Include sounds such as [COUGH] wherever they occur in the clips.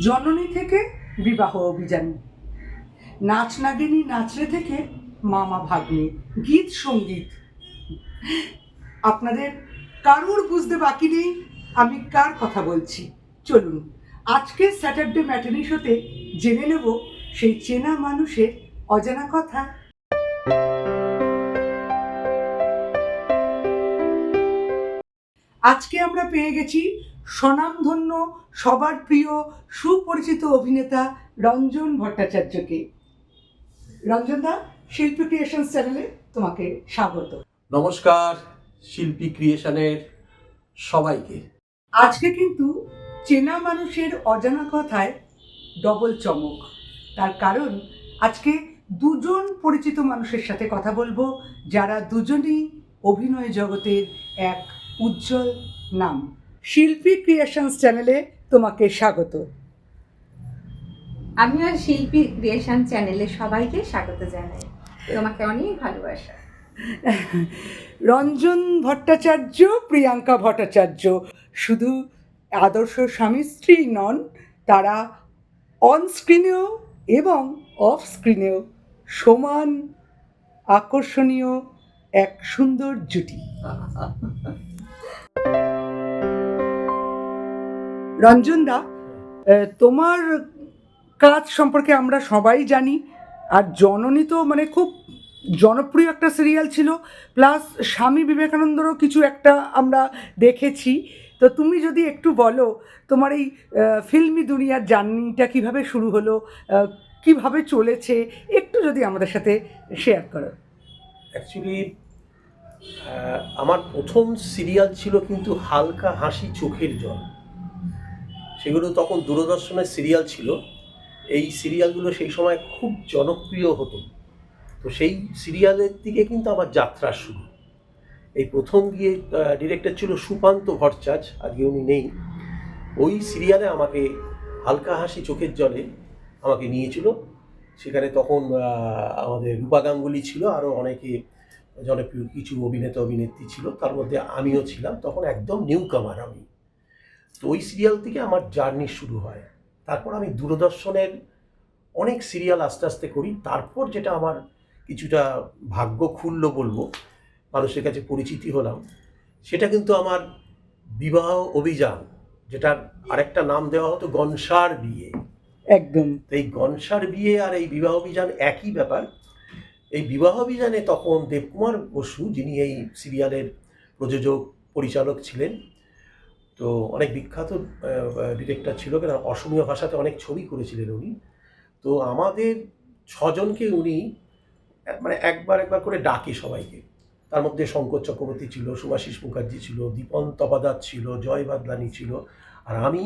জননী থেকে বিবাহ অভিযান। নাচ নাগিনী নাচরে থেকে মামা ভাগ্নে, গীত সংগীত। আপনাদের কারুর বুঝতে বাকি নেই? আমি কার কথা বলছি? চলুন, আজকে স্যাটারডে ম্যাটানি শোতে জেনে নেব সেই চেনা মানুষের অজানা কথা। আজকে আমরা পেয়ে গেছি স্বনামধন্য সবার প্রিয় সুপরিচিত অভিনেতা রঞ্জন ভট্টাচার্যকে। রঞ্জন দা শিল্পী ক্রিয়েশন চ্যানেলে তোমাকে স্বাগত। নমস্কার শিল্পী ক্রিয়েশনের সবাইকে। আজকে কিন্তু চেনা মানুষের অজানা কথায় ডবল চমক। তার কারণ আজকে দুজন পরিচিত মানুষের সাথে কথা বলব যারা দুজনই অভিনয় জগতের এক উজ্জ্বল নাম। শিল্পী ক্রিয়েশনস চ্যানেলে তোমাকে স্বাগত। আমিও শিল্পী ক্রিয়েশন চ্যানেলে সবাইকে স্বাগত জানাই। তোমাকে অনেক ভালোবাসা। রঞ্জন ভট্টাচার্য প্রিয়াঙ্কা ভট্টাচার্য শুধু আদর্শ স্বামী স্ত্রী নন তারা অন স্ক্রিনেও এবং অফ স্ক্রিনেও সমান আকর্ষণীয় এক সুন্দর জুটি। [LAUGHS] রঞ্জন দা তোমার কাজ সম্পর্কে আমরা সবাই জানি। আর জননী তো মানে খুব জনপ্রিয় একটা সিরিয়াল ছিল। প্লাস স্বামী বিবেকানন্দরও কিছু একটা আমরা দেখেছি। তো তুমি যদি একটু বলো, তোমার এই ফিল্মি দুনিয়ার জার্নিটা কীভাবে শুরু হলো? কীভাবে চলেছে? একটু যদি আমাদের সাথে শেয়ার করো। অ্যাকচুয়ালি আমার প্রথম সিরিয়াল ছিল কিন্তু হালকা হাসি চোখের জল। সেগুলো তখন দূরদর্শনের সিরিয়াল ছিল। এই সিরিয়ালগুলো সেই সময় খুব জনপ্রিয় হতো। তো সেই সিরিয়ালের দিকে কিন্তু আমার যাত্রা শুরু। এই প্রথম গিয়ে ডিরেক্টর ছিল সুপান্ত ভট্টাচার্য, আজকে উনি নেই। ওই সিরিয়ালে আমাকে হালকা হাসি চোখের জলে আমাকে নিয়েছিল। সেখানে তখন আমাদের রূপা গাঙ্গুলি ছিল আরও অনেকে জনপ্রিয় কিছু অভিনেতা, অভিনেত্রী ছিল, তার মধ্যে আমিও ছিলাম। তখন একদম নিউ কামার আমি। তো ওই সিরিয়াল থেকে আমার জার্নি শুরু হয়। তারপর আমি দূরদর্শনের অনেক সিরিয়াল আস্তে আস্তে করি। তারপর যেটা আমার কিছুটা ভাগ্য খুললো বলব মানুষের কাছে পরিচিতি হলাম সেটা কিন্তু আমার বিবাহ অভিযান যেটার আরেকটা নাম দেওয়া হতো গনসার বিয়ে। একদম। এই গনসার বিয়ে আর এই বিবাহ অভিযান একই ব্যাপার। এই বিবাহ অভিযানে তখন দেবকুমার বসু যিনি এই সিরিয়ালের প্রযোজক পরিচালক ছিলেন তো অনেক বিখ্যাত ডিরেক্টর ছিল কেন? অসমীয় ভাষাতে অনেক ছবি করেছিলেন উনি। তো আমাদের ছজনকে উনি মানে একবার একবার করে ডাকে সবাইকে। তার মধ্যে শঙ্কর চক্রবর্তী ছিল সুভাষিস মুখার্জি ছিল, দীপন তপাদার ছিল, জয় বাদলানি ছিল। আর আমি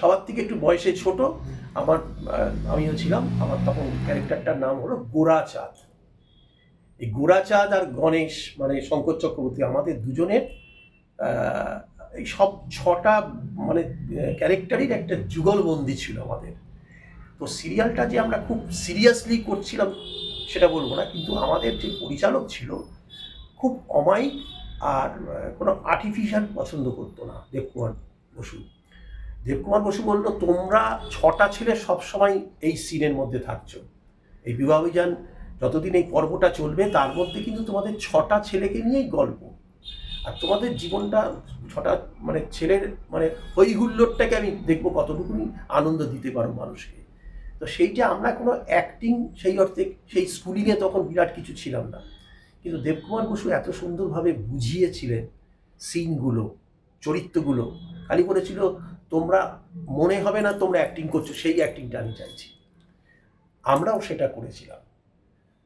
সবার থেকে একটু বয়সে ছোট, আমার আমিও ছিলাম। আমার তখন ক্যারেক্টারটার নাম হলো গোড়াচাঁদ এই গোড়াচাঁদ আর গণেশ মানে শঙ্কর চক্রবর্তী, আমাদের দুজনের এই সব ছটা মানে ক্যারেক্টারই একটা যুগলবন্দি ছিল আমাদের। তো সিরিয়ালটা যে আমরা খুব সিরিয়াসলি করছিলাম, সেটা বলব না, কিন্তু আমাদের যে পরিচালক ছিল, খুব অমায়িক আর কোনো আর্টিফিশিয়াল পছন্দ করতো না দেবকুমার বসু। দেবকুমার বসু বলল, তোমরা ছটা ছেলে সবসময় এই সিনের মধ্যে থাকছো। এই বিবাহ অভিযান, যতদিন এই পর্বটা চলবে, তার মধ্যে কিন্তু তোমাদের ছটা ছেলেকে নিয়েই গল্প। আর তোমাদের জীবনটা ছটা মানে ছেলের মানে হই হুল্লোড়টাকে আমি দেখব কতটুকুনি আনন্দ দিতে পারো মানুষকে। তো সেইটা আমরা কোনো অ্যাক্টিং সেই অর্থে সেই স্কুলিংয়ে তখন বিরাট কিছু ছিলাম না। কিন্তু দেবকুমার বসু এত সুন্দরভাবে বুঝিয়েছিলেন সিনগুলো চরিত্রগুলো। খালি বলেছিল, তোমরা মনে হবে না তোমরা অ্যাক্টিং করছ, সেই অ্যাক্টিংটা আমি চাইছি। আমরাও সেটা করেছিলাম।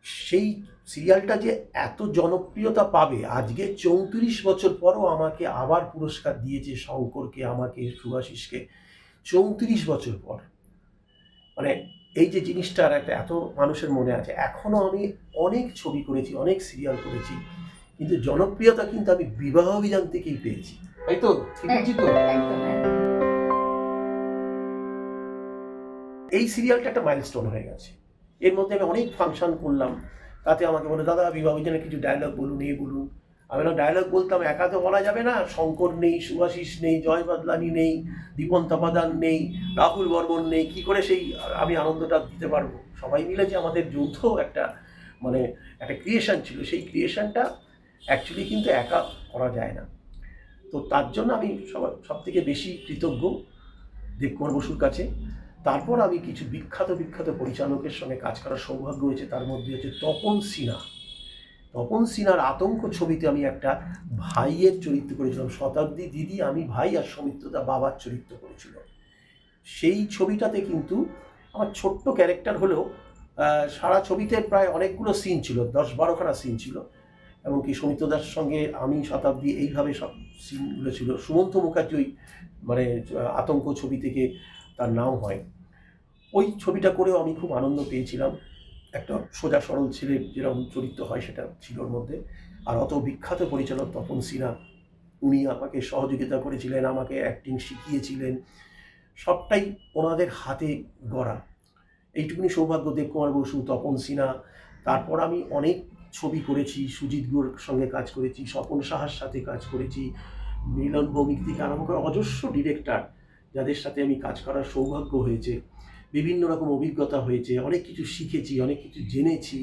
সেই সিরিয়ালটা যে এত জনপ্রিয়তা পাবে, আজকে চৌত্রিশ বছর পরও আমাকে আবার পুরস্কার দিয়েছে শঙ্করকে, আমাকে, সুভাষিসকে। চৌত্রিশ বছর পর। মানে এই যে জিনিসটার একটা এত মানুষের মনে আছে এখনও আমি অনেক ছবি করেছি, অনেক সিরিয়াল করেছি, কিন্তু জনপ্রিয়তা কিন্তু আমি বিবাহ অভিযান থেকেই পেয়েছি। তাই তো? ঠিক বলছি তো। এই সিরিয়ালটা একটা মাইলস্টোন হয়ে গেছে। এর মধ্যে আমি অনেক ফাংশন করলাম। তাতে আমাকে বলে, দাদা, বিবাহ অভিযানে কিছু ডায়লগ বলুন, এই বলুন। আমি না ডায়লগ বলতাম, একা তো বলা যাবে না। শঙ্কর নেই সুভাষিস নেই, জয় বাদলানি নেই দীপন তপাদান নেই, রাহুল বর্মন নেই, কি করে সেই আমি আনন্দটা দিতে পারব? সবাই মিলে যে আমাদের যৌথ একটা মানে একটা ক্রিয়েশন ছিল, সেই ক্রিয়েশনটা অ্যাকচুয়ালি কিন্তু একা করা যায় না। তো তার জন্য আমি সবার সব থেকে বেশি কৃতজ্ঞ দেবকুমার বসুর কাছে। তারপর আমি কিছু বিখ্যাত বিখ্যাত পরিচালকের সঙ্গে কাজ করার সৌভাগ্য হয়েছে। তার মধ্যে হচ্ছে তপন সিনহা। তপন সিনহার আতঙ্ক ছবিতে আমি একটা ভাইয়ের চরিত্র করেছিলাম। শতাব্দী দিদি, আমি ভাই আর সৌমিত্রদা বাবার চরিত্র করেছিল। সেই ছবিটাতে কিন্তু আমার ছোট্ট ক্যারেক্টার হলেও সারা ছবিতে প্রায় অনেকগুলো সিন ছিল, দশ বারোখানা সিন ছিল। এমনকি সৌমিত্রদার সঙ্গে আমি শতাব্দী এইভাবে সব সিনগুলো ছিল। সুমন্ত মুখার্জি ওই মানে আতঙ্ক ছবি থেকে তার নাম হয়। ওই ছবিটা করেও আমি খুব আনন্দ পেয়েছিলাম। একটা সোজা সরল ছেলে যেরকম চরিত্র হয় সেটা ছিল ওর মধ্যে। আর অত বিখ্যাত পরিচালক তপন সিনহা, উনি আমাকে সহযোগিতা করেছিলেন, আমাকে অ্যাক্টিং শিখিয়েছিলেন। সবটাই ওনাদের হাতে গড়া। এইটুকুনি সৌভাগ্য দেবকুমার বসু, তপন সিনহা। তারপর আমি অনেক ছবি করেছি, সুজিত গুর সঙ্গে কাজ করেছি, স্বপন সাহার সাথে কাজ করেছি, মিলন ভৌমিক থেকে আরম্ভ করে অজস্র ডিরেক্টর যাদের সাথে আমি কাজ করার সৌভাগ্য হয়েছে, বিভিন্ন রকম অভিজ্ঞতা হয়েছে, অনেক কিছু শিখেছি, অনেক কিছু জেনেছি।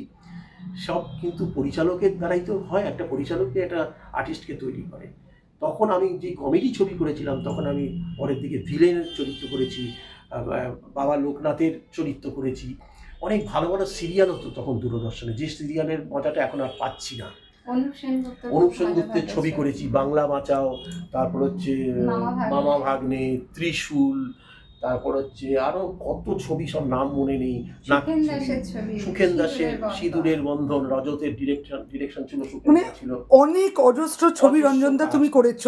সব কিন্তু পরিচালকের দ্বারাই তো হয়, একটা পরিচালককে একটা আর্টিস্টকে তৈরি করে। তখন আমি যে কমেডি ছবি করেছিলাম, তখন আমি পরের দিকে ভিলেনের চরিত্র করেছি বাবা লোকনাথের চরিত্র করেছি। অনেক ভালো ভালো সিরিয়াল হতো তখন দূরদর্শনে, যে সিরিয়ালের মজাটা এখন আর পাচ্ছি না। অনুপ সেনগুপ্তের ছবি করেছি বাংলা বাঁচাও তারপর হচ্ছে মামা ভাগ্নে। ত্রিশূল তারপর হচ্ছে আরও কত ছবি সব নাম মনে নেই। সুখেন দাসের। সিঁদুরের বন্ধন। রজতের ডিরেকশন ডিরেকশন ছিল সুখেন মানে ছিল। অনেক অজস্র ছবি রঞ্জনদা তুমি করেছ।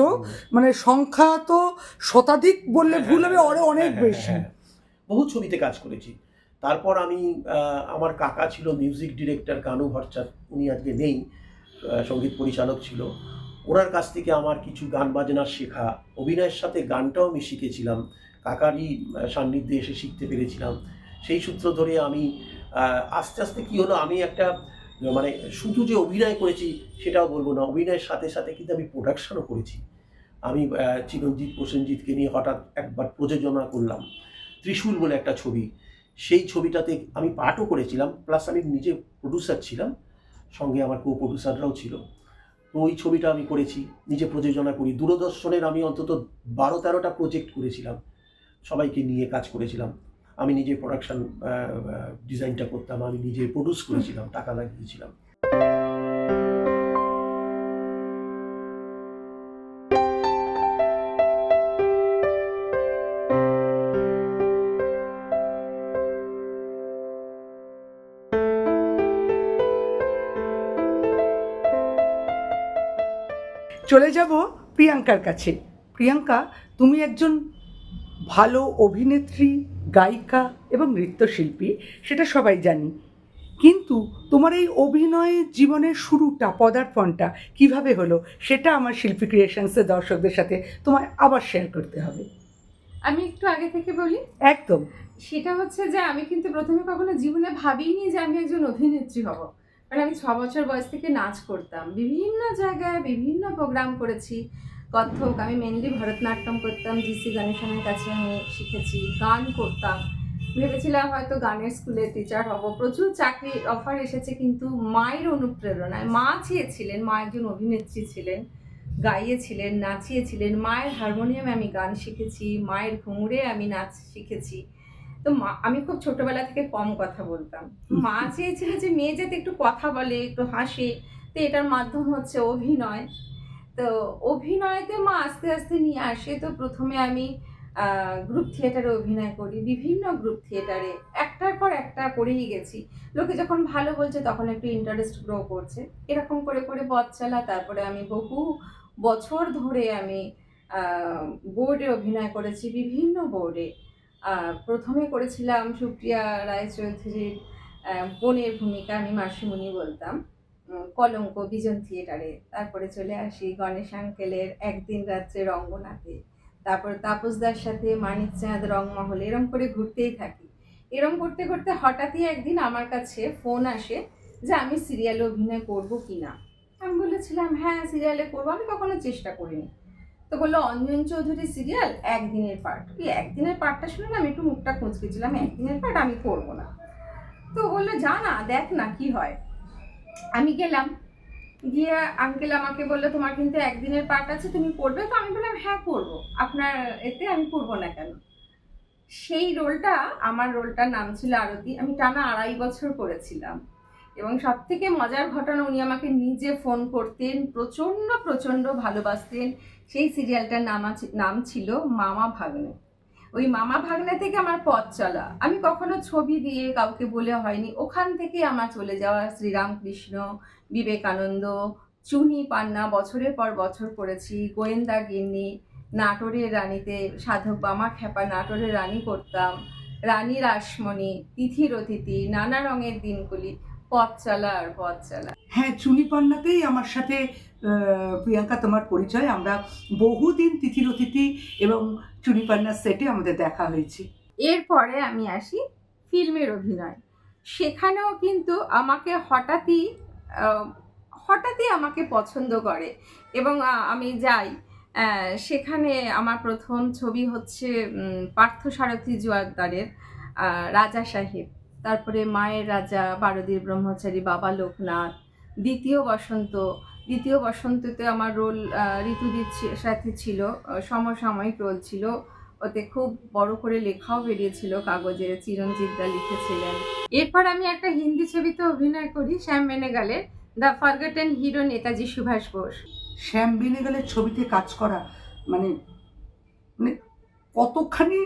মানে সংখ্যা তো শতাধিক বললে হ্যাঁ, ভুল হবে হ্যাঁ, আরও অনেক হ্যাঁ, বেশি। হ্যাঁ, হ্যাঁ। বহু ছবিতে কাজ করেছি। তারপর আমি আমার কাকা ছিল মিউজিক ডিরেক্টর কানু ভট্টাচার্য উনি আজকে নেই। সংগীত পরিচালক ছিল। ওনার কাছ থেকে আমার কিছু গান বাজনা শেখা, অভিনয়ের সাথে গানটাও আমি শিখেছিলাম। কাকারই সান্নিধ্যে এসে শিখতে পেরেছিলাম। সেই সূত্র ধরে আমি আস্তে আস্তে কি হলো, আমি একটা মানে শুধু যে অভিনয় করেছি সেটাও বলব না, অভিনয়ের সাথে সাথে কিন্তু আমি প্রোডাকশনও করেছি। আমি চিরঞ্জিত, প্রসেনজিৎকে নিয়ে হঠাৎ একবার প্রযোজনা করলাম। ত্রিশূল বলে একটা ছবি। সেই ছবিটাতে আমি পাঠও করেছিলাম প্লাস আমি নিজে প্রডিউসার ছিলাম। সঙ্গে আমার কো প্রডিউসাররাও ছিল। তো ওই ছবিটা আমি করেছি, নিজে প্রযোজনা করি। দূরদর্শনের আমি অন্তত বারো তেরোটা প্রজেক্ট করেছিলাম। সবাইকে নিয়ে কাজ করেছিলাম। আমি নিজে প্রোডাকশান ডিজাইনটা করতাম, আমি নিজে প্রডিউস করেছিলাম, টাকা লাগিয়েছিলাম। চলে যাব প্রিয়াঙ্কার কাছে। প্রিয়াঙ্কা তুমি একজন ভালো অভিনেত্রী গায়িকা এবং নৃত্যশিল্পী সেটা সবাই জানি। কিন্তু তোমার এই অভিনয় জীবনের শুরুটা পদার্পণটা কীভাবে হলো সেটা আমার শিল্পী ক্রিয়েশনসের দর্শকদের সাথে তোমায় আবার শেয়ার করতে হবে। আমি একটু আগে থেকে বলি? একদম। সেটা হচ্ছে যে আমি কিন্তু প্রথমে কখনো জীবনে ভাবিনি যে আমি একজন অভিনেত্রী হব। কারণ আমি ছ বছর বয়স থেকে নাচ করতাম। বিভিন্ন জায়গায় বিভিন্ন প্রোগ্রাম করেছি। কত্থক আমি মেনলি ভরতনাট্যম করতাম জিসি গণেশনের কাছে আমি শিখেছি, গান করতাম। ভেবেছিলাম হয়তো গানের স্কুলে টিচার হব। প্রচুর চাকরির অফার এসেছে, কিন্তু মায়ের অনুপ্রেরণায় মা চেয়েছিলেন, মা একজন অভিনেত্রী ছিলেন, গাইয়েছিলেন, নাচিয়েছিলেন। মায়ের হারমোনিয়ামে আমি গান শিখেছি, মায়ের ঘুঙুরে আমি নাচ শিখেছি। তো মা আমি খুব ছোটবেলা থেকে কম কথা বলতাম। মা চেয়েছিল যে মেয়ে যাতে একটু কথা বলে একটু হাসে তো এটার মাধ্যম হচ্ছে অভিনয়। তো অভিনয়তে মা আস্তে আস্তে নিয়ে আসে। তো প্রথমে আমি গ্রুপ থিয়েটারে অভিনয় করি বিভিন্ন গ্রুপ থিয়েটারে একটার পর একটা করেই গেছি। লোকে যখন ভালো বলছে তখন একটু ইন্টারেস্ট গ্রো করছে। এরকম করে করে পথ চালা। তারপরে আমি বহু বছর ধরে আমি বোর্ডে অভিনয় করেছি বিভিন্ন বোর্ডে প্রথমে করেছিলাম সুপ্রিয়া রায়চৌধুরীর বোনের ভূমিকা আমি মাসিমণি বলতাম কলঙ্ক বিজন থিয়েটারে। তারপরে চলে আসি গণেশ আঙ্কেলের একদিন রাত্রে রঙ্গনাথে। তারপর তাপসদার সাথে মানিক মানিকচাঁদ রংমহল, এরম করে ঘুরতেই থাকি। এরম করতে করতে হঠাৎই একদিন আমার কাছে ফোন আসে যে আমি সিরিয়ালে অভিনয় করব কি না আমি বলেছিলাম হ্যাঁ সিরিয়ালে করব। আমি কখনো চেষ্টা করিনি। তো বলল, অঞ্জন চৌধুরী সিরিয়াল একদিনের পার্ট ওই একদিনের পার্টটা শুনে না আমি একটু মুখটা কুঁচকেছিলাম একদিনের পার্ট আমি করব না। তো বলল, যা না, দেখ না কি হয়। আমি গেলাম, গিয়ে আঙ্কেল আমাকে বলল, তোমার কিন্তু একদিনের পার্ট আছে, তুমি করবে? তো আমি বললাম হ্যাঁ করব। আপনার এতে আমি করব না কেন? সেই রোলটা আমার রোলটার নাম ছিল আরতি। আমি টানা আড়াই বছর করেছিলাম। এবং সব থেকে মজার ঘটনা, উনি আমাকে নিজে ফোন করতেন, প্রচণ্ড প্রচণ্ড ভালোবাসতেন। সেই সিরিয়ালটার নাম আছে, নাম ছিল মামা ভাগ্নে। ওই মামা ভাগ্নে থেকে আমার পথ চলা। আমি কখনো ছবি দিয়ে কাউকে বলে হয়নি। ওখান থেকে আমার চলে যাওয়া শ্রীরামকৃষ্ণ, বিবেকানন্দ, চুনি পান্না, বছরের পর বছর করেছি। গোয়েন্দা গিন্নি, নাটোরের রানীতে সাধক বামা খেপা নাটোরের রানী করতাম। রানী রাসমণি, তিথির অতিথি, নানা রঙের দিনগুলি, পথ চলা আর পথ চলা। হ্যাঁ চুনি পান্নাতেই আমার সাথে প্রিয়াঙ্কা তোমার পরিচয়। আমরা বহুদিন তিথির অতিথি এবং চুনি পান্নার সেটে আমাদের দেখা হয়েছে। এরপরে আমি আসি ফিল্মের অভিনয়। সেখানেও কিন্তু আমাকে হঠাৎই হঠাৎই আমাকে পছন্দ করে। এবং আমি যাই সেখানে আমার প্রথম ছবি হচ্ছে পার্থসারথী জোয়ারদারের রাজা সাহেব। তারপরে মায়ের রাজা, বারদীর ব্রহ্মচারী, বাবা লোকনাথ দ্বিতীয় বসন্ত দ্বিতীয় বসন্ততে আমার রোল ঋতুদির সাথে ছিল সমসাময়িক রোল ছিল। ওতে খুব বড় করে লেখাও বেরিয়েছিল কাগজে চিরঞ্জিত দা লিখেছিলেন। এরপর আমি একটা হিন্দি ছবিতে অভিনয় করি Shyam বেনেগালের the forgotten hero Netaji Subhas Bose. Shyam বেনেগালের ছবিতে কাজ করা মানে মানে কতখানি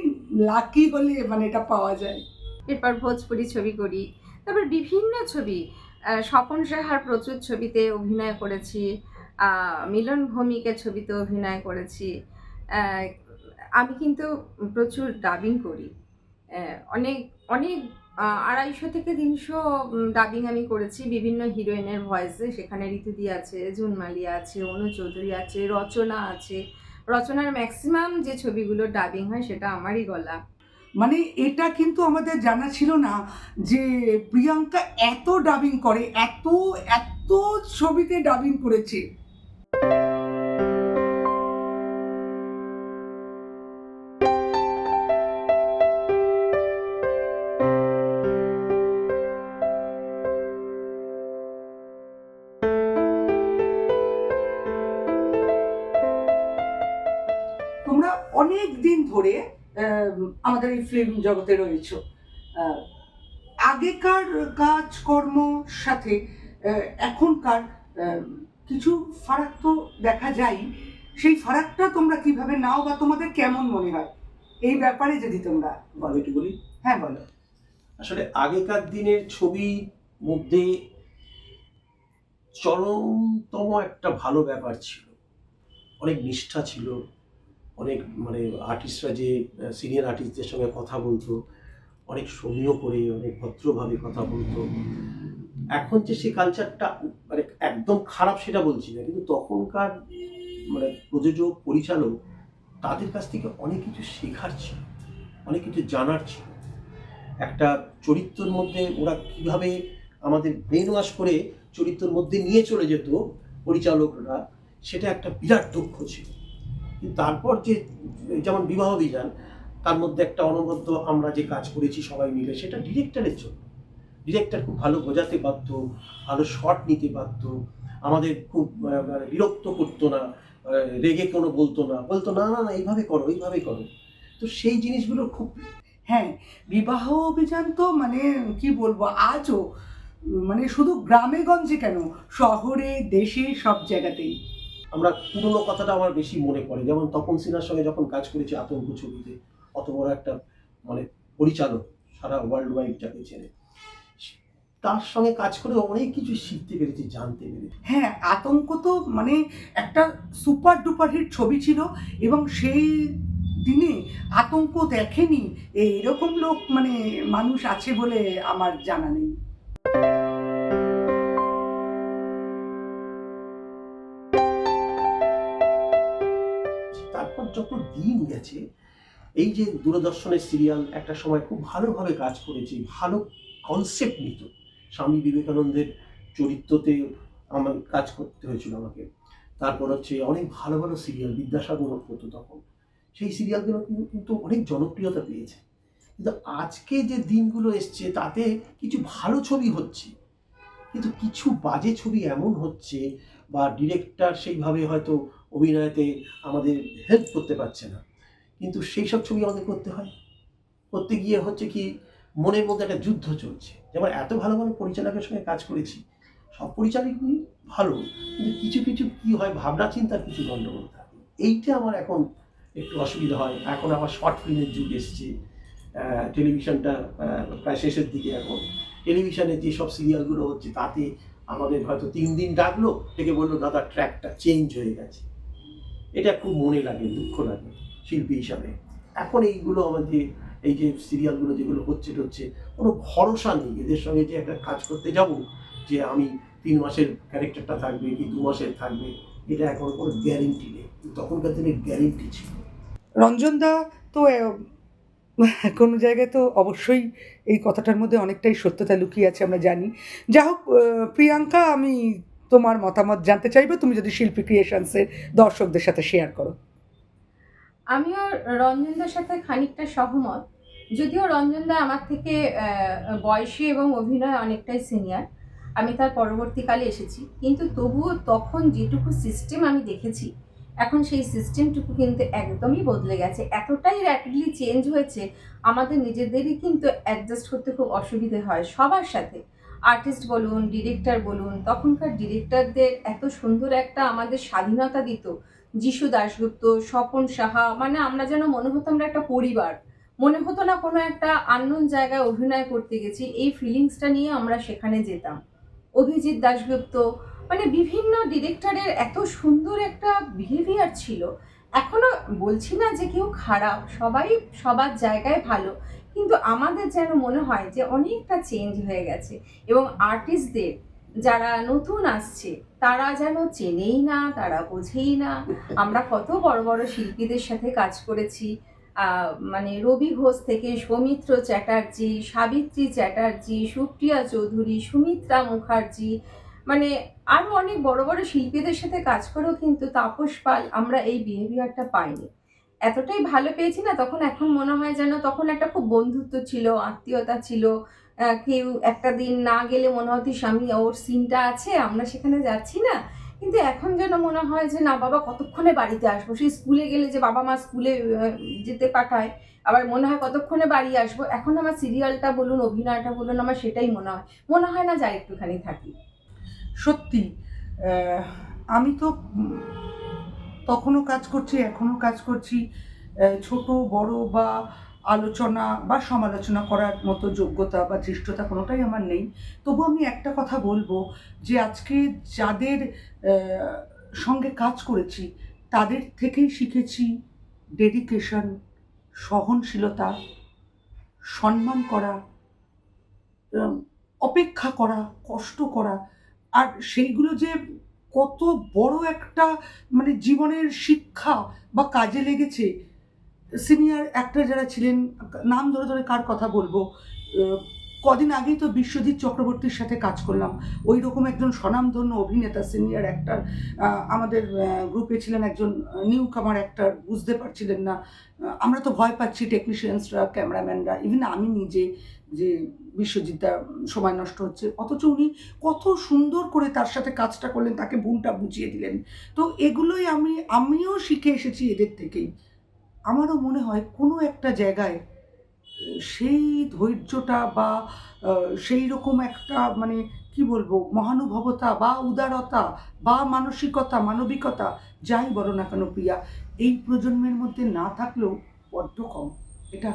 লাকি হলে মানে এটা পাওয়া যায়। এরপর ভোজপুরি ছবি করি তারপর বিভিন্ন ছবি স্বপন সাহার প্রচুর ছবিতে অভিনয় করেছি মিলন ভৌমিকের ছবিতে অভিনয় করেছি। আমি কিন্তু প্রচুর ডাবিং করি। অনেক অনেক আড়াইশো থেকে তিনশো ডাবিং আমি করেছি বিভিন্ন হিরোইনের ভয়েসে। সেখানে ঋতুদি আছে, জুনমালি আছে, অনু চৌধুরী আছে, রচনা আছে। রচনার ম্যাক্সিমাম যে ছবিগুলো ডাবিং হয় সেটা আমারই গলা। মানে এটা কিন্তু আমাদের জানা ছিল না যে প্রিয়াঙ্কা এত ডাবিং করে, এত এত ছবিতে ডাবিং করেছে। তোমরা অনেক দিন ধরে আমাদের এই ফিল্ম জগতে রয়েছ। আগেকার কাজকর্ম সাথে এখনকার কিছু ফারাক তো দেখা যায়। সেই ফারাকটা তোমরা কীভাবে নাও বা তোমাদের কেমন মনে হয়? এই ব্যাপারে যদি তোমরা বলো। একটু বলি? হ্যাঁ বলো। আসলে আগেকার দিনের ছবির মধ্যে চরমতম একটা ভালো ব্যাপার ছিল। অনেক নিষ্ঠা ছিল। অনেক মানে আর্টিস্টরা যে সিনিয়র আর্টিস্টদের সঙ্গে কথা বলতো, অনেক সমীহ করে, অনেক ভদ্রভাবে কথা বলতো। এখন যে সেই কালচারটা মানে একদম খারাপ সেটা বলছি না, কিন্তু তখনকার মানে প্রযোজক, পরিচালক তাদের কাছ থেকে অনেক কিছু শেখার ছিল, অনেক কিছু জানার ছিল। একটা চরিত্রের মধ্যে ওরা কীভাবে আমাদের ব্রেন ওয়াশ করে চরিত্রের মধ্যে নিয়ে চলে যেত পরিচালকরা, সেটা একটা বিরাট দক্ষ ছিল। তারপর যে যেমন বিবাহ বিধান, তার মধ্যে একটা অনবদ্য আমরা যে কাজ করেছি সবাই মিলে, সেটা ডিরেক্টরের জন্য। ডিরেক্টর খুব ভালো বোঝাতে পারতো ভালো শট নিতে পারতো আমাদের খুব মানে বিরক্ত করতো না রেগে কোনো বলতো না বলতো, না না না, এইভাবে করো এইভাবে করো। তো সেই জিনিসগুলো খুব হ্যাঁ বিবাহ অভিযান তো মানে কি বলব, আজও মানে শুধু গ্রামে গঞ্জে কেন, শহরে, দেশে, সব জায়গাতেই। আমরা পুরোনো কথাটা আমার বেশি মনে পড়ে। যেমন তপন সিনহার সঙ্গে যখন কাজ করেছি আতঙ্ক ছবিতে, অত বড় একটা মানে পরিচালক সারা ওয়ার্ল্ড ওয়াইড যাকে চেনে। তার সঙ্গে কাজ করে অনেক কিছু শিখতে পেরেছি, জানতে পেরেছি। হ্যাঁ আতঙ্ক তো মানে একটা সুপার ডুপার হিট ছবি ছিল এবং সেই দিনে আতঙ্ক দেখেনি এরকম লোক মানে মানুষ আছে বলে আমার জানা নেই। যত দিন গেছে, এই যে দূরদর্শনের সিরিয়াল একটা সময় খুব ভালোভাবে কাজ করেছে, ভালো কনসেপ্ট নিত। স্বামী বিবেকানন্দের চরিত্রতে আমার কাজ করতে হয়েছিল আমাকে। তারপর হচ্ছে অনেক ভালো ভালো সিরিয়াল বিদ্যাসাগর হতো তখন। সেই সিরিয়ালগুলো কিন্তু অনেক জনপ্রিয়তা পেয়েছে। কিন্তু আজকে যে দিনগুলো এসছে, তাতে কিছু ভালো ছবি হচ্ছে। কিন্তু কিছু বাজে ছবি এমন হচ্ছে বা ডিরেক্টর সেইভাবে হয়তো অভিনয়তে আমাদের হেল্প করতে পারছে না। কিন্তু সেই সব ছবি আমাদের করতে হয়। করতে গিয়ে হচ্ছে কি, মনের মধ্যে একটা যুদ্ধ চলছে। যেমন এত ভালো ভালো পরিচালকের সঙ্গে কাজ করেছি, সব পরিচালকই ভালো, কিন্তু কিছু কিছু কি হয়, ভাবনা চিন্তার কিছু গণ্ডগোল থাকে। এইটা আমার এখন একটু অসুবিধা হয়। এখন আবার শর্ট ফিল্মের যুগ এসছে। টেলিভিশনটা প্রায় শেষের দিকে এখন। টেলিভিশনে যে সব সিরিয়ালগুলো হচ্ছে, তাতে আমাদের হয়তো তিন দিন ডাকলো থেকে বলল, দাদা ট্র্যাকটা চেঞ্জ হয়ে গেছে। এটা খুব মনে লাগে, দুঃখ লাগে শিল্পী হিসাবে। এখন এইগুলো আমাদের, এই যে সিরিয়ালগুলো যেগুলো হচ্ছে হচ্ছে কোনো ভরসা নেই। এদের সঙ্গে যে একটা কাজ করতে যাব, যে আমি তিন মাসের ক্যারেক্টারটা থাকবে কি দু মাসের থাকবে, এটা এখন কোনো গ্যারেন্টি নেই। তখনকার দিনে গ্যারেন্টি ছিল। রঞ্জনদা তো কোনো জায়গায় তো অবশ্যই এই কথাটার মধ্যে অনেকটাই সত্যতা লুকিয়ে আছে আমরা জানি। যা হোক প্রিয়াঙ্কা, আমি তোমার মতামত জানতে চাইব, তুমি যদি শিল্পী ক্রিয়েশনসের দর্শকদের সাথে শেয়ার করো। আমিও রঞ্জনদার সাথে খানিকটা সহমত। যদিও রঞ্জনদা আমার থেকে বয়সে এবং অভিনয় অনেকটাই সিনিয়র আমি তার পরবর্তীকালে এসেছি। কিন্তু তবুও তখন যেটুকু সিস্টেম আমি দেখেছি, এখন সেই সিস্টেমটুকু কিন্তু একদমই বদলে গেছে। এতটাই র্যাপিডলি চেঞ্জ হয়েছে, আমাদের নিজেদেরই কিন্তু অ্যাডজাস্ট করতে খুব অসুবিধে হয় সবার সাথে। আর্টিস্ট বলুন ডিরেক্টর বলুন, তখনকার ডিরেক্টরদের এত সুন্দর একটা আমাদের স্বাধীনতা দিত। যিশু দাশগুপ্ত, স্বপন সাহা মানে আমরা যেন মনে হতো আমরা একটা পরিবার। মনে হতো না কোনো একটা আননোন জায়গায় অভিনয় করতে গেছি, এই ফিলিংসটা নিয়ে আমরা সেখানে যেতাম। অভিজিৎ দাশগুপ্ত মানে বিভিন্ন ডিরেক্টরের এত সুন্দর একটা বিহেভিয়ার ছিল। এখনও বলছি না যে কেউ খারাপ, সবাই সবার জায়গায় ভালো। কিন্তু আমাদের যেন মনে হয় যে অনেকটা চেঞ্জ হয়ে গেছে এবং আর্টিস্টদের যারা নতুন আসছে, তারা যেন চেনেই না, তারা বোঝেই না। আমরা কত বড় বড় শিল্পীদের সাথে কাজ করেছি। মানে রবি ঘোষ থেকে সৌমিত্র চ্যাটার্জি, সাবিত্রী চ্যাটার্জি, সুপ্রিয়া চৌধুরী, সুমিত্রা মুখার্জি মানে আরও অনেক বড় বড় শিল্পীদের সাথে কাজ করেও কিন্তু তাপস পাল আমরা এই বিহেভিয়ারটা পাইনি। এতটাই ভালো পেয়েছি না, তখন এখন মনে হয় যেন তখন একটা খুব বন্ধুত্ব ছিল, আত্মীয়তা ছিল। কেউ একটা দিন না গেলে মনে হতো স্বামী, ওর সিনটা আছে, আমরা সেখানে যাচ্ছি না। কিন্তু এখন যেন মনে হয় যে, না, বাবা, কতক্ষণে বাড়িতে আসব? সেই স্কুলে গেলে যে, বাবা মা স্কুলে যেতে পাঠায়। আবার মনে হয়, কতক্ষণে বাড়ি আসব? এখন আমার সিরিয়ালটা বলুন, অভিনয়টা বলুন, আমার সেটাই মনে হয়। মনে হয় না যা একটুখানি থাকি। সত্যি আমি তো তখনও কাজ করছি, এখনও কাজ করছি। ছোট, বড় বা আলোচনা বা সমালোচনা করার মতো যোগ্যতা বা ধৃষ্টতা কোনোটাই আমার নেই। তবু আমি একটা কথা বলব যে আজকে যাদের সঙ্গে কাজ করেছি, তাদের থেকেই শিখেছি ডেডিকেশন সহনশীলতা, সম্মান করা অপেক্ষা করা, কষ্ট করা। আর সেইগুলো যে কত বড় একটা মানে জীবনের শিক্ষা বা কাজে লেগেছে। সিনিয়র অ্যাক্টর যারা ছিলেন, নাম ধরে ধরে কার কথা বলব? কদিন আগেই তো বিশ্বজিৎ চক্রবর্তীর সাথে কাজ করলাম। ওই রকম একজন স্বনামধন্য অভিনেতা সিনিয়র অ্যাক্টার আমাদের গ্রুপে ছিলেন একজন নিউ কামার অ্যাক্টর বুঝতে পারছিলেন না। আমরা তো ভয় পাচ্ছি টেকনিশিয়ানসরা ক্যামেরাম্যানরা ইভেন আমি নিজে যে বিশ্বজিৎদা সময় নষ্ট হচ্ছে। অথচ উনি কত সুন্দর করে তার সাথে কাজটা করলেন, তাকে ভুলটা বুঝিয়ে দিলেন। তো এগুলোই আমি, আমিও শিখে এসেছি এদের থেকেই। আমারও মনে হয় কোনো একটা জায়গায় সেই ধৈর্যটা বা সেই রকম একটা মানে কি বলব, মহানুভবতা বা উদারতা বা মানসিকতা, মানবিকতা, যাই বলো না কেন প্রিয়া, এই প্রজন্মের মধ্যে না থাকলেও বড্ড কম। এটা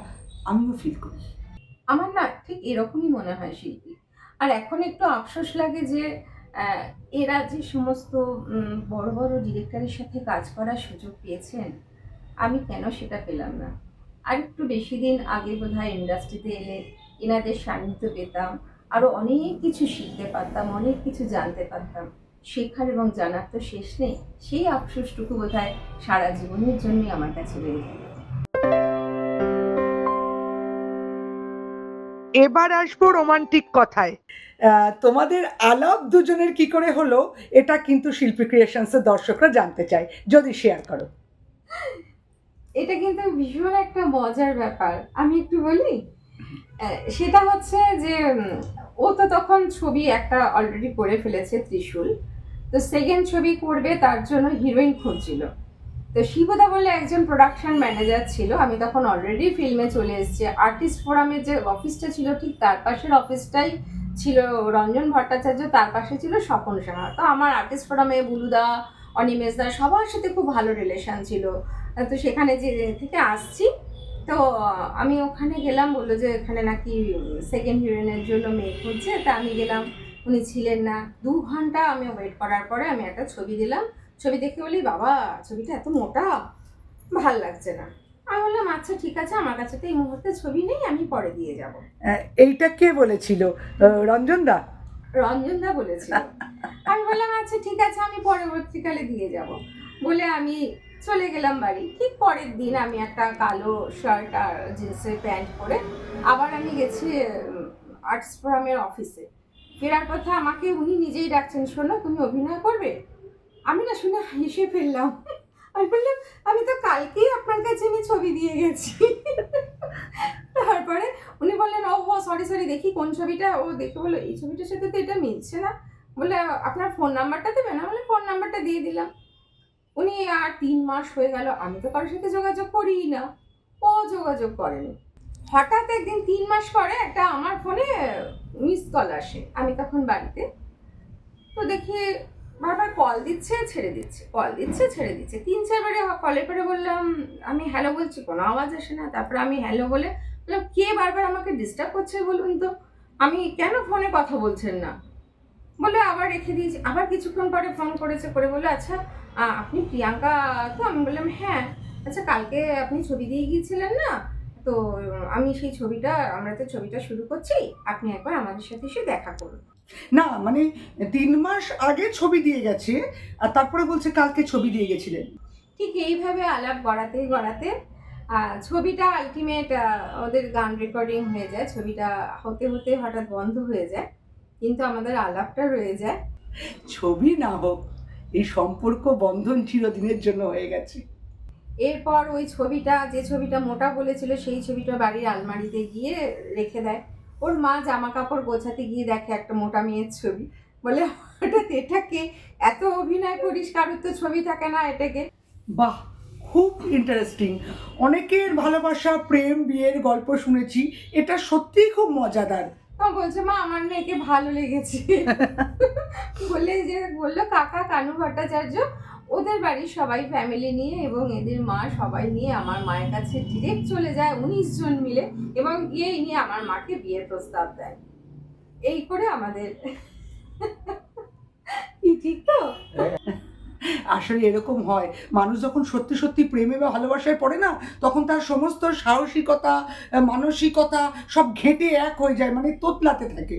আমিও ফিল করি। আমার না ঠিক এরকমই মনে হয় শিল্পী। আর এখন একটু আফসোস লাগে যে এরা যে সমস্ত বড় বড় ডিরেক্টরের সাথে কাজ করার সুযোগ পেয়েছেন, আমি কেন সেটা পেলাম না? আর একটু বেশি দিন আগে বোধ হয় ইন্ডাস্ট্রিতে এলে এনাদের সান্নিধ্য পেতাম আরও অনেক কিছু শিখতে পারতাম অনেক কিছু জানতে পারতাম। শেখার এবং জানার তো শেষ নেই সেই আফসোসটুকু বোধ হয় সারা জীবনের জন্যই আমার কাছে রয়ে যাবে এবার আসব রোমান্টিক কথায়। আহ, তোমাদের আলাপ দুজনের কি করে হলো এটা কিন্তু শিল্পী ক্রিয়েশনসের দর্শকরা জানতে চায়। যদি শেয়ার করো। এটা কিন্তু ভীষণ একটা মজার ব্যাপার। আমি একটু বলি সেটা হচ্ছে যে ও তো তখন ছবি একটা অলরেডি করে ফেলেছে ত্রিশূল। তো সেকেন্ড ছবি করবে, তার জন্য হিরোইন খুঁজছিল। তো শিবদা বলে একজন প্রোডাকশন ম্যানেজার ছিল। আমি তখন অলরেডি ফিল্মে চলে এসেছি। আর্টিস্ট ফোরামের যে অফিসটা ছিল, ঠিক তার পাশের অফিসটাই ছিল রঞ্জন ভট্টাচার্য, তার পাশে ছিল স্বপন সাহা। তো আমার আর্টিস্ট ফোরামে বুলুদা অনিমেষ দা, সবার সাথে খুব ভালো রিলেশন ছিল। তো সেখানে যে থেকে আসছি তো আমি ওখানে গেলাম বলল যে এখানে নাকি সেকেন্ড হিরোইনের জন্য মেয়ে খুঁজছে তা আমি গেলাম উনি ছিলেন না। দু ঘণ্টা আমি ওয়েট করার পরে আমি একটা ছবি দিলাম। ছবি দেখে বলি বাবা ছবিটা এত মোটা ভালো লাগছে না। আমি বললাম আচ্ছা ঠিক আছে আমার কাছে তো এই মুহূর্তে ছবি নেই আমি পরে দিয়ে যাব। এইটা কে বলেছিল? রঞ্জন দা? রঞ্জন দা বলেছিল। আমি বললাম আচ্ছা ঠিক আছে আমি পরবর্তীকালে দিয়ে যাব। বলে আমি চলে গেলাম বাড়ি। ঠিক পরের দিন আমি একটা কালো শার্ট আর জিন্সের প্যান্ট পরে আবার আমি গেছি আর্টস ফোরামের অফিসে। ফেরার কথা আমাকে উনি নিজেই ডাকছেন, শোনো, তুমি অভিনয় করবে? আমি না শুনে হেসে ফেললাম। আমি বললাম, আমি তো কালকেই আপনার কাছে আমি ছবি দিয়ে গেছি। তারপরে উনি বললেন ও হো সরি সরি দেখি কোন ছবিটা। ও দেখে বলল, এই ছবিটার সাথে তো এটা মিলছে না। বলে আপনার ফোন নাম্বারটা দেবেন? না বলে ফোন নাম্বারটা দিয়ে দিলাম। উনি আর তিন মাস হয়ে গেল, আমি তো কারোর সাথে যোগাযোগ করিই না। ও যোগাযোগ করেনি। হঠাৎ একদিন তিন মাস পরে একটা আমার ফোনে মিস কল আসে, আমি তখন বাড়িতে। তো দেখি বারবার কল দিচ্ছে, ছেড়ে দিচ্ছে কল দিচ্ছে, ছেড়ে দিচ্ছে। তিন চারবারে কলের পরে বললাম, আমি হ্যালো বলছি, কোনো আওয়াজ আসে না। তারপরে আমি হ্যালো বলে বললাম, কে বারবার আমাকে ডিস্টার্ব করছে বলুন তো? আমি কেন ফোনে কথা বলছেন না? বলে আবার রেখে দিয়েছি। আবার কিছুক্ষণ পরে ফোন করেছে, করে বলে আচ্ছা আপনি প্রিয়াঙ্কা তো? আমি বললাম হ্যাঁ। আচ্ছা কালকে আপনি ছবি দিয়ে গিয়েছিলেন না? তো আমি সেই ছবিটা আমরা তো ছবিটা শুরু করছি। আপনি একবার আমাদের সাথে এসে দেখা করুন। না মানে তিন মাস আগে ছবি দিয়ে গেছে আর তারপরে বলছে কালকে ছবি দিয়ে গেছিলেন। ঠিক এইভাবে আলাপ গড়াতে গড়াতে ছবিটা আলটিমেট ওদের গান রেকর্ডিং হয়ে যায়। ছবিটা হতে হতে হঠাৎ বন্ধ হয়ে যায়। কিন্তু আমাদের আলাপটা রয়ে যায়। ছবি না হোক এই সম্পর্ক বন্ধন চিরদিনের জন্য হয়ে গেছে। এরপর ওই ছবিটা যে ছবিটা মোটা বলেছিল সেই ছবিটা বাড়ির আলমারিতে গিয়ে রেখে দেয়। ওর মা জামা কাপড় গোছাতে গিয়ে দেখে একটা মোটা মেয়ের ছবি। বলে হঠাৎ এটাকে এত অভিনয় করিস? কারোর তো ছবি থাকে না এটাকে। বাহ খুব ইন্টারেস্টিং অনেকের ভালোবাসা প্রেম বিয়ের গল্প শুনেছি। এটা সত্যিই খুব মজাদার। বলছে মা আমার একে ভালো লেগেছে। [LAUGHS] বলে যে বলল কাকা কানু ভট্টাচার্য ওদের বাড়ির সবাই ফ্যামিলি নিয়ে এবং এদের মা সবাই নিয়ে আমার মায়ের কাছে ডিরেক্ট চলে যায় উনিশ জন মিলে এবং গিয়ে নিয়ে আমার মাকে বিয়ের প্রস্তাব দেয়। এই করে আমাদের। ঠিক তো? আসলে এরকম হয়। মানুষ যখন সত্যি সত্যি প্রেমে বা ভালোবাসায় পড়ে না তখন তার সমস্ত সাহসিকতা মানসিকতা সব ঘেঁটে এক হয়ে যায় মানে তোতলাতে থাকে।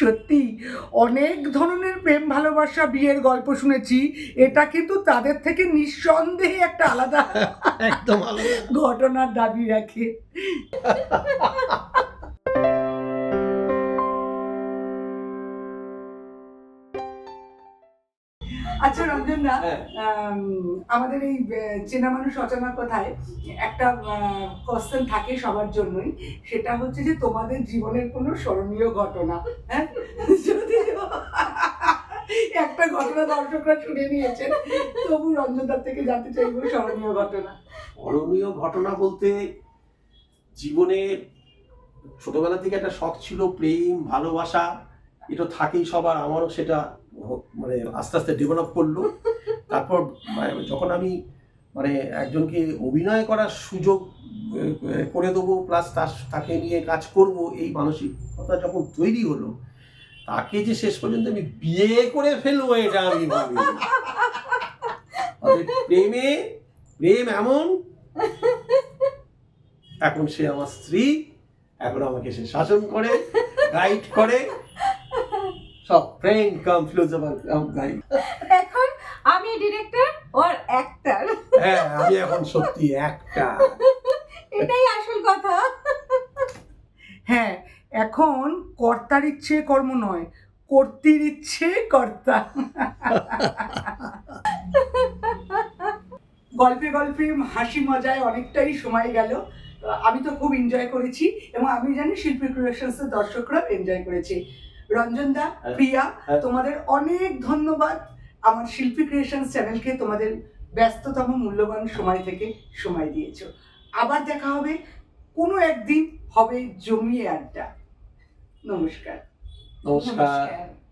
সত্যি অনেক ধরনের প্রেম ভালোবাসা বিয়ের গল্প শুনেছি। এটা কিন্তু তাদের থেকে নিঃসন্দেহে একটা আলাদা একদম ঘটনার দাবি রাখে। আচ্ছা রঞ্জন দা হ্যাঁ। আমাদের এই চেনা মানুষ অচেনা কথায় একটা কোশ্চেন থাকে সবার জন্যই। সেটা হচ্ছে যে তোমাদের জীবনের কোনো স্মরণীয় ঘটনা হ্যাঁ? যদি [LAUGHS] একটা ঘটনা দর্শকরা শুনে নিয়েছেন তবু রঞ্জনদার থেকে জানতে চাইব স্মরণীয় ঘটনা। স্মরণীয় ঘটনা বলতে জীবনে ছোটবেলা থেকে একটা শখ ছিল প্রেম ভালোবাসা এটা থাকেই সবার আমারও সেটা মানে আস্তে আস্তে ডেভেলপ করল। তারপর মানে যখন আমি মানে একজনকে অভিনয় করার সুযোগ করে দেবো প্লাস তার, তাকে নিয়ে কাজ করব, এই মানসিকতা যখন তৈরি হলো, তাকে যে শেষ পর্যন্ত আমি বিয়ে করে ফেলব, এটা আমি ভাবি প্রেমে, প্রেম এমন, এখন সে আমার স্ত্রী, এখন আমাকে সে শাসন করে গাইড করে সব friend cum philosopher cum guide এখন আমি ডিরেক্টর ওর অ্যাক্টর হ্যাঁ আমি এখন সত্যি একটা এটাই আসল কথা। হ্যাঁ এখন কর্তার ইচ্ছে কর্ম নয় কর্তির ইচ্ছে কর্তা। গল্পে গল্পে হাসি মজায় অনেকটাই সময় গেল। আমি তো খুব এনজয় করেছি এবং আমি জানি শিল্পী ক্রিয়েশনসের দর্শকরাও এনজয় করেছে। রঞ্জন দা হ্যাঁ। প্রিয়া হ্যাঁ। তোমাদের অনেক ধন্যবাদ আমার শিল্পী ক্রিয়েশন চ্যানেলকে তোমাদের ব্যস্ততম মূল্যবান সময় থেকে সময় দিয়েছ। আবার দেখা হবে কোনো একদিন হবে জমিয়ে আড্ডা। নমস্কার। নমস্কার। নমস্কার।